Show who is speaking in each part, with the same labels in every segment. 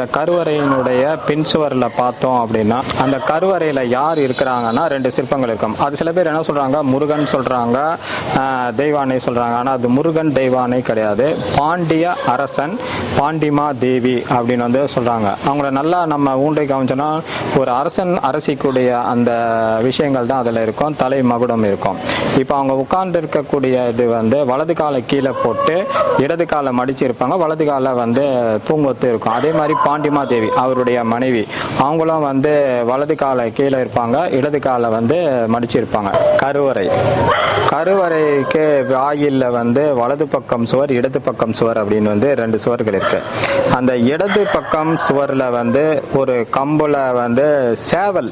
Speaker 1: இந்த கருவறையினுடைய பின் சுவரில் பார்த்தோம் அப்படின்னா அந்த கருவறையில் யார் இருக்கிறாங்கன்னா ரெண்டு சிற்பங்கள் இருக்கும். அது சில பேர் என்ன சொல்கிறாங்க முருகன் சொல்கிறாங்க தெய்வானை சொல்கிறாங்க ஆனால் அது முருகன் தெய்வானை கிடையாது. பாண்டிய அரசன் பாண்டிமா தேவி அப்படின்னு வந்து சொல்கிறாங்க அவங்கள நல்லா நம்ம ஊன்றை கவனிச்சோன்னா ஒரு அரசன் அரசிக்கூடிய அந்த விஷயங்கள் தான் அதில் இருக்கும். தலை மகுடம் இருக்கும். இப்போ அவங்க உட்கார்ந்து இருக்கக்கூடிய இது வந்து வலது காலை கீழே போட்டு இடது காலை மடிச்சிருப்பாங்க. வலது காலை வந்து பூங்கொத்து இருக்கும். அதே மாதிரி பாண்டிமா தேவி அவருடைய மனைவி. அவங்களும் வந்து வலது காலை கீழே இருப்பாங்க இடது காலை வந்து மடிச்சிருப்பாங்க கருவறை. கருவறைக்கு வாயிலில் வந்து வலது பக்கம் சுவர் இடது பக்கம் சுவர் அப்படின்னு வந்து ரெண்டு சுவர்கள் இருக்கு. அந்த இடது பக்கம் சுவரில் வந்து ஒரு கம்புல வந்து சேவல்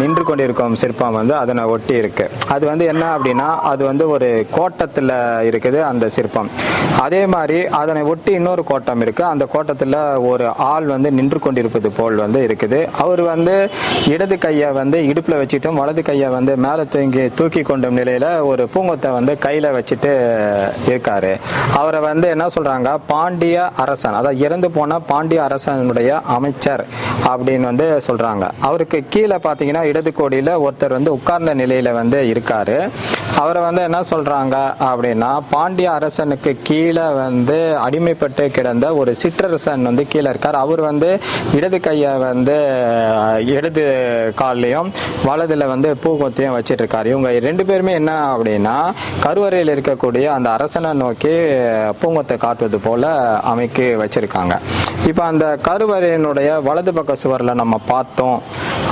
Speaker 1: நின்று கொண்டிருக்கும் சிற்பம் வந்து அதனை ஒட்டி இருக்கு. அது வந்து என்ன அப்படின்னா அது வந்து ஒரு கோட்டத்தில் இருக்குது அந்த சிற்பம். அதே மாதிரி அதனை ஒட்டி இன்னொரு கோட்டம் இருக்கு. அந்த கோட்டத்தில் ஒரு ஆள் வந்து நின்று கொண்டிருப்பது போல் வந்து இருக்குது. அவர் வந்து இடது கையை வந்து இடுப்பில் வச்சுட்டும் வலது கையை வந்து மேலே தூங்கி தூக்கி கொண்டும் நிலையில் ஒரு பூங்கொத்தை வந்து கையில் வச்சுட்டு இருக்காரு. அவரை வந்து என்ன சொல்கிறாங்க பாண்டிய அரசன் அதாவது இறந்து போன பாண்டிய அரசனுடைய அமைச்சர் அப்படின்னு வந்து சொல்கிறாங்க அவருக்கு கீழே பார்த்தீங்கன்னா இடது கோடியில் ஒருத்தர் வந்து உட்கார்ந்த நிலையில் வந்து இருக்காரு. அவரை வந்து என்ன சொல்கிறாங்க அப்படின்னா பாண்டிய அரசனுக்கு கீழே வந்து அடிமைப்பட்டு கிடந்த ஒரு சிற்றரசன் வந்து கீழே இருக்கார். அவர் வந்து இடது கையை வந்து இடது கால்லையும் வலதுல வந்து பூங்கொத்தையும் வச்சிட்டு இருக்காரு இவங்க ரெண்டு பேருமே என்ன அப்படின்னா கருவறையில் இருக்கக்கூடிய அந்த அரசனை நோக்கி பூங்கொத்தை காட்டுவது போல அமைக்கு வச்சிருக்காங்க. இப்போ அந்த கருவறையினுடைய வலது பக்க சுவரில் நம்ம பார்த்தோம்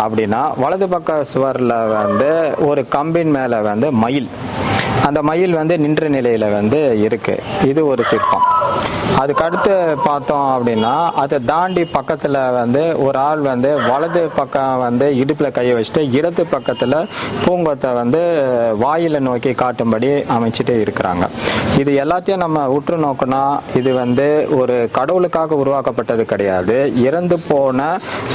Speaker 1: அப்படின்னா வலது பக்க சுவரில் வந்து ஒரு கம்பின் மேலே வந்து மயில். அந்த மயில் வந்து நின்ற நிலையில் வந்து இருக்கு. இது ஒரு சிற்பம். அதுக்கடுத்து பார்த்தோம் அப்படின்னா அதை தாண்டி பக்கத்தில் வந்து ஒரு ஆள் வந்து வலது பக்கம் வந்து இடுப்பில் கையை வச்சுட்டு இடது பக்கத்தில் பூங்கொத்தை வந்து வாயில நோக்கி காட்டும்படி அமைச்சிட்டு இருக்கிறாங்க. இது எல்லாத்தையும் நம்ம உற்று நோக்கினா இது வந்து ஒரு கடவுளுக்காக உருவாக்கப்பட்டது கிடையாது. இறந்து போன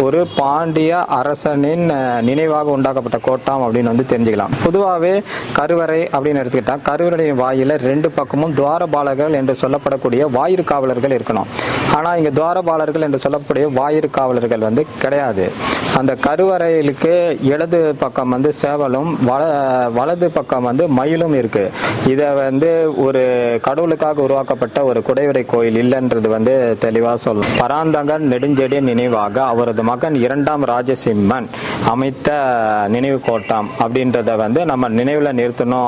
Speaker 1: ஒரு பாண்டிய அரசனின் நினைவாக உண்டாக்கப்பட்ட கோட்டம் அப்படின்னு வந்து தெரிஞ்சுக்கலாம். பொதுவாகவே கருவறை அப்படின்னு எடுத்துக்கிட்டா கருவறையின் வாயில ரெண்டு பக்கமும் துவாரபாலகர்கள் என்று சொல்லப்படக்கூடிய வாயிற்கு காவலர்கள் இருக்கணும். ஆனால் இங்கே துவாரபாலர்கள் என்று சொல்லக்கூடிய வாயிறு காவலர்கள் வந்து கிடையாது. அந்த கருவறையிலுக்கு இடது பக்கம் வந்து சேவலும் வல வலது பக்கம் வந்து மயிலும் இருக்கு. இதை வந்து ஒரு கடவுளுக்காக உருவாக்கப்பட்ட ஒரு குடைவரை கோயில் இல்லைன்றது வந்து தெளிவாக சொல்லும் பராந்தகன் நெடுஞ்செடி நினைவாக அவரது மகன் இரண்டாம் ராஜசிம்மன் அமைத்த நினைவு கோட்டம் அப்படின்றத வந்து நம்ம நினைவில் நிறுத்தணும்.